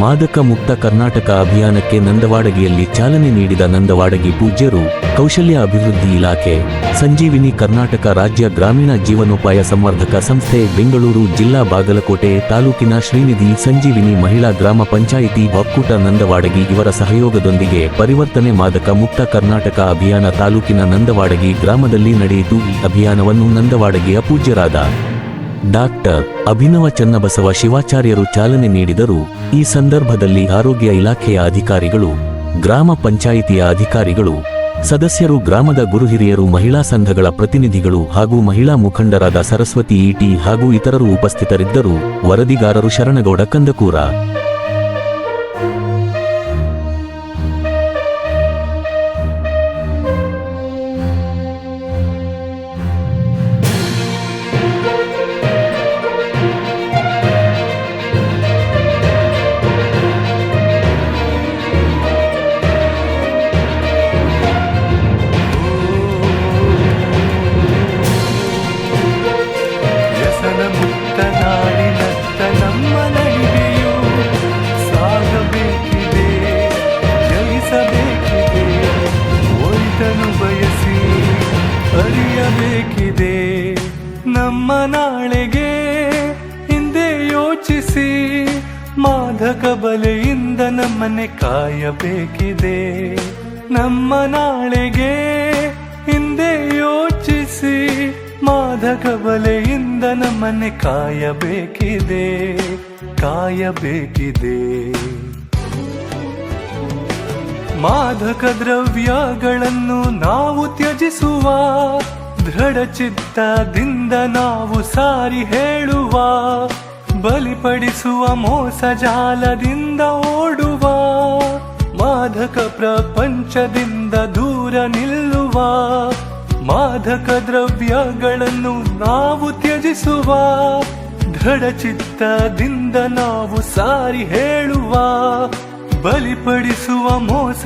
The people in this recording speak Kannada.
ಮಾದಕ ಮುಕ್ತ ಕರ್ನಾಟಕ ಅಭಿಯಾನಕ್ಕೆ ನಂದವಾಡಗಿಯಲ್ಲಿ ಚಾಲನೆ ನೀಡಿದ ನಂದವಾಡಗಿ ಪೂಜ್ಯರು, ಕೌಶಲ್ಯ ಅಭಿವೃದ್ಧಿ ಇಲಾಖೆ, ಸಂಜೀವಿನಿ ಕರ್ನಾಟಕ ರಾಜ್ಯ ಗ್ರಾಮೀಣ ಜೀವನೋಪಾಯ ಸಂವರ್ಧಕ ಸಂಸ್ಥೆ, ಬೆಂಗಳೂರು ಜಿಲ್ಲಾ ಬಾಗಲಕೋಟೆ ತಾಲೂಕಿನ ಶ್ರೀನಿಧಿ ಸಂಜೀವಿನಿ ಮಹಿಳಾ ಗ್ರಾಮ ಪಂಚಾಯಿತಿ ಒಕ್ಕೂಟ ನಂದವಾಡಗಿ ಇವರ ಸಹಯೋಗದೊಂದಿಗೆ ಪರಿವರ್ತನೆ ಮಾದಕ ಮುಕ್ತ ಕರ್ನಾಟಕ ಅಭಿಯಾನ ತಾಲೂಕಿನ ನಂದವಾಡಗಿ ಗ್ರಾಮದಲ್ಲಿ ನಡೆಯಿತು. ಈ ಅಭಿಯಾನವನ್ನು ನಂದವಾಡಗಿಯ ಪೂಜ್ಯರಾದ ಡಾಕ್ಟರ್ ಅಭಿನವ ಚನ್ನಬಸವ ಶಿವಾಚಾರ್ಯರು ಚಾಲನೆ ನೀಡಿದರು. ಈ ಸಂದರ್ಭದಲ್ಲಿ ಆರೋಗ್ಯ ಇಲಾಖೆಯ ಅಧಿಕಾರಿಗಳು, ಗ್ರಾಮ ಪಂಚಾಯಿತಿಯ ಅಧಿಕಾರಿಗಳು, ಸದಸ್ಯರು, ಗ್ರಾಮದ ಗುರುಹಿರಿಯರು ಮಹಿಳಾ ಸಂಘಗಳ ಪ್ರತಿನಿಧಿಗಳು ಹಾಗೂ ಮಹಿಳಾ ಮುಖಂಡರಾದ ಸರಸ್ವತಿ ಇಟಿ ಹಾಗೂ ಇತರರು ಉಪಸ್ಥಿತರಿದ್ದರು. ವರದಿಗಾರರು ಶರಣಗೌಡ ಕಂದಕೂರ. ಸಾಗಬೇಕಿದೆ ಜಯಿಸಬೇಕಿದೆ. ಒಳಿತನು ಬಯಸಿ ಅರಿಯಬೇಕಿದೆ. ನಮ್ಮ ನಾಳೆಗೆ ಹಿಂದೆ ಯೋಚಿಸಿ, ಮಾದಕ ಬಲೆಯಿಂದ ನಮ್ಮನೆ ಕಾಯಬೇಕಿದೆ. ನಮ್ಮ ನಾಳೆಗೆ ಕಬಲೆಯಿಂದ ನಮ್ಮನೆ ಕಾಯಬೇಕಿದೆ ಕಾಯಬೇಕಿದೆ. ಮಾದಕ ದ್ರವ್ಯಗಳನ್ನು ನಾವು ತ್ಯಜಿಸುವ, ದೃಢ ಚಿತ್ತದಿಂದ ನಾವು ಸಾರಿ ಹೇಳುವ, ಬಲಿಪಡಿಸುವ ಮೋಸ ಜಾಲದಿಂದ ಓಡುವ, ಮಾದಕ ಪ್ರಪಂಚದಿಂದ ದೂರ ನಿಲ್ಲುವ ಮಾದಕ ದ್ರವ್ಯಗಳನ್ನು ನಾವು ತ್ಯಜಿಸುವ ದೃಢ ಚಿತ್ತದಿಂದ ನಾವು ಸಾರಿ ಹೇಳುವ ಬಲಿಪಡಿಸುವ ಮೋಸ